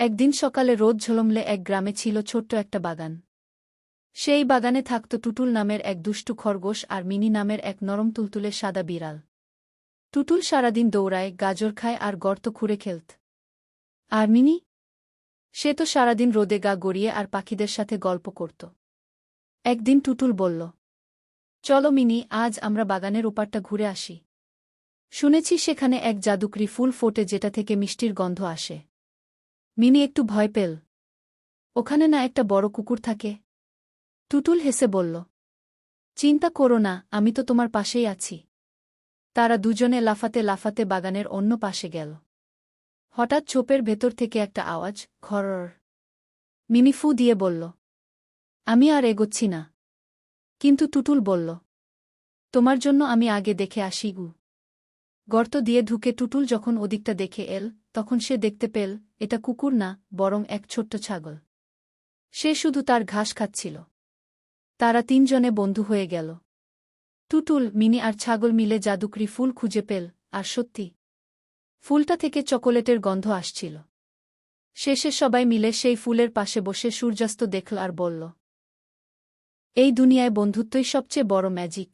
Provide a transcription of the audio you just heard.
একদিন সকালে রোদ ঝলমলে এক গ্রামে ছিল ছোট্ট একটা বাগান। সেই বাগানে থাকত টুটুল নামের এক দুষ্টু খরগোশ আর মিনি নামের এক নরম তুলতুলে সাদা বিড়াল। টুটুল সারাদিন দৌড়ায়, গাজর খায় আর গর্ত খুঁড়ে খেলত। আর মিনি? সে তো সারাদিন রোদে গা গড়িয়ে আর পাখিদের সাথে গল্প করত। একদিন টুটুল বলল, চলো মিনি, আজ আমরা বাগানের ওপারটা ঘুরে আসি। শুনেছি সেখানে এক জাদুকরি ফুল ফোটে যেটা থেকে মিষ্টির গন্ধ আসে। মিনি একটু ভয় পেল। ওখানে না একটা বড় কুকুর থাকে। টুটুল হেসে বলল, চিন্তা করো না, আমি তো তোমার পাশেই আছি। তারা দুজনে লাফাতে লাফাতে বাগানের অন্য পাশে গেল। হঠাৎ ছোপের ভেতর থেকে একটা আওয়াজ খরর মিনি ফু দিয়ে বলল, আমি আর এগোচ্ছি না। কিন্তু টুটুল বলল, তোমার জন্য আমি আগে দেখে আসি গু। গর্ত দিয়ে ঢুকে টুটুল যখন ওদিকটা দেখে এল তখন সে দেখতে পেল, এটা কুকুর না, বরং এক ছোট্ট ছাগল। সে শুধু তার ঘাস খাচ্ছিল। তারা তিনজনে বন্ধু হয়ে গেল। টুটুল, মিনি আর ছাগল মিলে জাদুকরি ফুল খুঁজে পেল, আর সত্যি, ফুলটা থেকে চকোলেটের গন্ধ আসছিল। শেষে সবাই মিলে সেই ফুলের পাশে বসে সূর্যাস্ত দেখল আর বলল, এই দুনিয়ায় বন্ধুত্বই সবচেয়ে বড় ম্যাজিক।